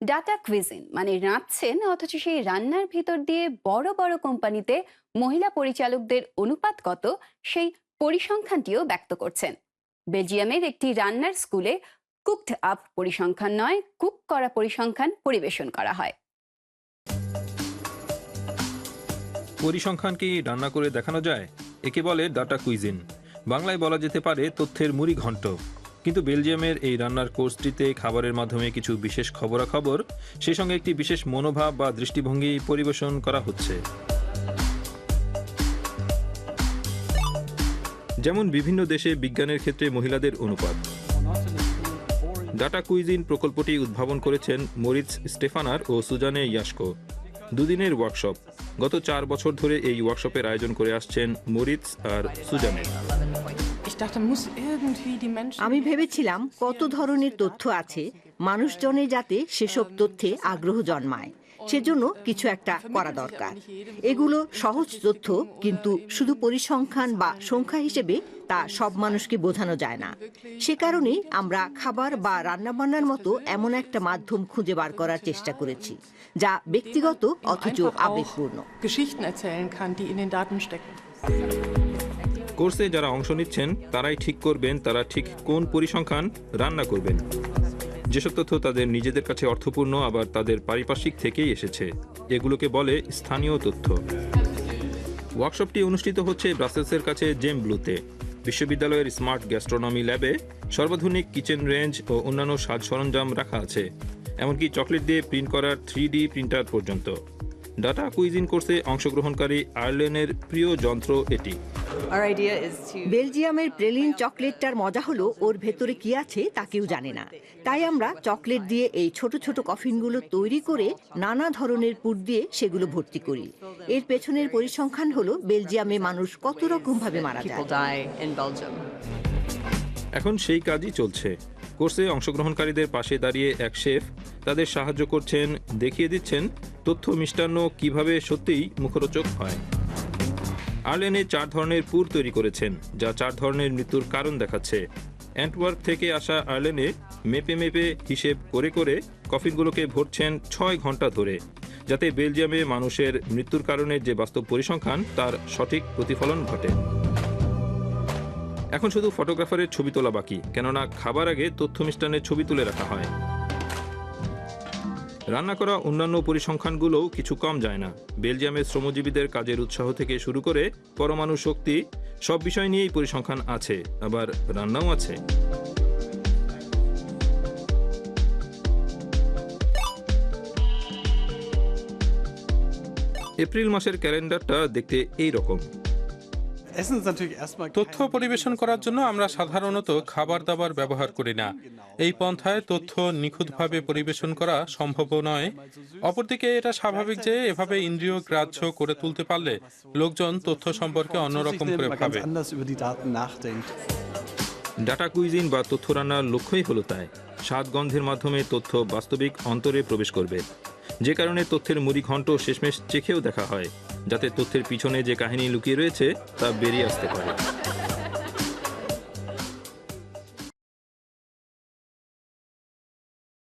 Data cuisine মানে রাঁধছেন অথচ সেই রান্নার ভিতর দিয়ে বড় বড় কোম্পানিতে মহিলা পরিচালকদের অনুপাত কত সেই পরিসংখ্যানটিও ব্যক্ত করছেন। বেলজিয়ামের একটি রান্নার স্কুলে কুকড আপ পরিসংখ্যান নয়, কুক করা পরিসংখ্যান পরিবেশন করা হয়। পরিসংখ্যান কি রান্না করে দেখানো যায়? একে বলে ডাটা কুইজিন। বাংলায় বলা যেতে পারে তথ্যের মুড়ি ঘন্ট কিন্তু বেলজিয়ামের এই রান্নার কোর্সটিতে খাবারের মাধ্যমে কিছু বিশেষ খবরাখবর, সেই সঙ্গে একটি বিশেষ মনোভাব বা দৃষ্টিভঙ্গি পরিবেশন করা হচ্ছে। যেমন বিভিন্ন দেশে বিজ্ঞানের ক্ষেত্রে মহিলাদের অনুপাত। ডাটা কুইজিন প্রকল্পটি উদ্ভাবন করেছেন মরিৎস স্টেফানার ও সুজানে ইয়াস্কো দুদিনের ওয়ার্কশপ। গত চার বছর ধরে এই ওয়ার্কশপের আয়োজন করে আসছেন মরিৎস আর সুজানে। আমি ভেবেছিলাম কত ধরনের তথ্য আছে মানুষজনে যাতে সেসব তথ্যে আগ্রহ জন্মায়। সেজন্য কিছু একটা করা দরকার। এগুলো সহজ তথ্য কিন্তু শুধু পরিসংখ্যান বা সংখ্যা হিসেবে তা সব মানুষকে বোঝানো যায় না। সে কারণেই আমরা খাবার বা রান্নাবান্নার মতো এমন একটা মাধ্যম খুঁজে বার করার চেষ্টা করেছি যা ব্যক্তিগত অথচ আবেগপূর্ণ। কোর্সে যারা অংশ নিচ্ছেন, তারাই ঠিক করবেন, তারা ঠিক কোন পরিসংখ্যান রান্না করবেন। যেসব তথ্য তাদের নিজেদের কাছে অর্থপূর্ণ, আবার তাদের পারিপার্শ্বিক থেকেই এসেছে, এগুলোকে বলে স্থানীয় তথ্য। ওয়ার্কশপটি অনুষ্ঠিত হচ্ছে ব্রাসেলসের কাছে জেম ব্লুতে বিশ্ববিদ্যালয়ের স্মার্ট গ্যাস্ট্রোনমি ল্যাবে সর্বাধুনিক কিচেন রেঞ্জ ও অন্যান্য সাজ সরঞ্জাম রাখা আছে, এমনকি চকলেট দিয়ে প্রিন্ট করার থ্রি প্রিন্টার পর্যন্ত। ডাটা কুইজিন কোর্সে অংশগ্রহণকারী আয়ারল্যান্ডের প্রিয় যন্ত্র এটি। বেলজিয়ামের প্রেলিন চকলেটটার মজা হলো ওর ভেতরে কি আছে তা কেউ জানে না। তাই আমরা চকলেট দিয়ে এই ছোট ছোট কফিনগুলো তৈরি করে নানা ধরনের পুর দিয়ে সেগুলো ভর্তি করি। এর পেছনের পরিসংখ্যান হলো বেলজিয়ামে মানুষ কত রকম ভাবে মারা যায়. এখন সেই কাজই চলছে। কোর্সে অংশগ্রহণকারীদের পাশে দাঁড়িয়ে এক শেফ তাদের সাহায্য করছেন দেখিয়ে দিচ্ছেন তথ্য মিষ্টান্ন কীভাবে সত্যিই মুখরোচক হয়? আর্লেনে চার ধরনের পুর তৈরি করেছেন, যা চার ধরনের মৃত্যুর কারণ দেখাচ্ছে। অ্যান্টওয়ার্ক থেকে আসা আর্লেনে মেপে মেপে হিসেব করে করে কফিনগুলোকে ভরছেন ছয় ঘণ্টা ধরে, যাতে বেলজিয়ামে মানুষের মৃত্যুর কারণে যে বাস্তব পরিসংখ্যান, তার সঠিক প্রতিফলন ঘটে। এখন শুধু ফটোগ্রাফারের ছবি তোলা বাকি, কেননা খাবার আগে তথ্য মিষ্টানের ছবি তুলে রাখা হয়। রান্না করা অন্যান্য পরিসংখ্যানগুলোও কিছু কম যায় না। বেলজিয়ামের শ্রমজীবীদের কাজের উৎসাহ থেকে শুরু করে পরমাণু শক্তি, সব বিষয় নিয়েই পরিসংখ্যান আছে, আবার রান্নাও আছে। এপ্রিল মাসের ক্যালেন্ডারটা দেখতে এই রকম। তথ্য পরিবেশন করার জন্য আমরা সাধারণত খাবার দাবার ব্যবহার করি না। এই পন্থায় তথ্য নিখুঁতভাবে পরিবেশন করা সম্ভব নয়। অপরদিকে এটা স্বাভাবিক যে এভাবে ইন্দ্রিয় গ্রাহ্য করে তুলতে পারলে লোকজন তথ্য সম্পর্কে অন্যরকম করে ভাবে। ডাটা কুইজিন বা তথ্য রান্নার লক্ষ্যই হলো তাই। স্বাদ গন্ধের মাধ্যমে তথ্য বাস্তবিক অন্তরে প্রবেশ করবে। যে কারণে তথ্যের মুড়ি ঘণ্ট শেষমেশ চেখেও দেখা হয়। যাতে তথ্যের পিছনে যে কাহিনী লুকিয়ে রয়েছে তা বেরিয়ে আসতে পারে।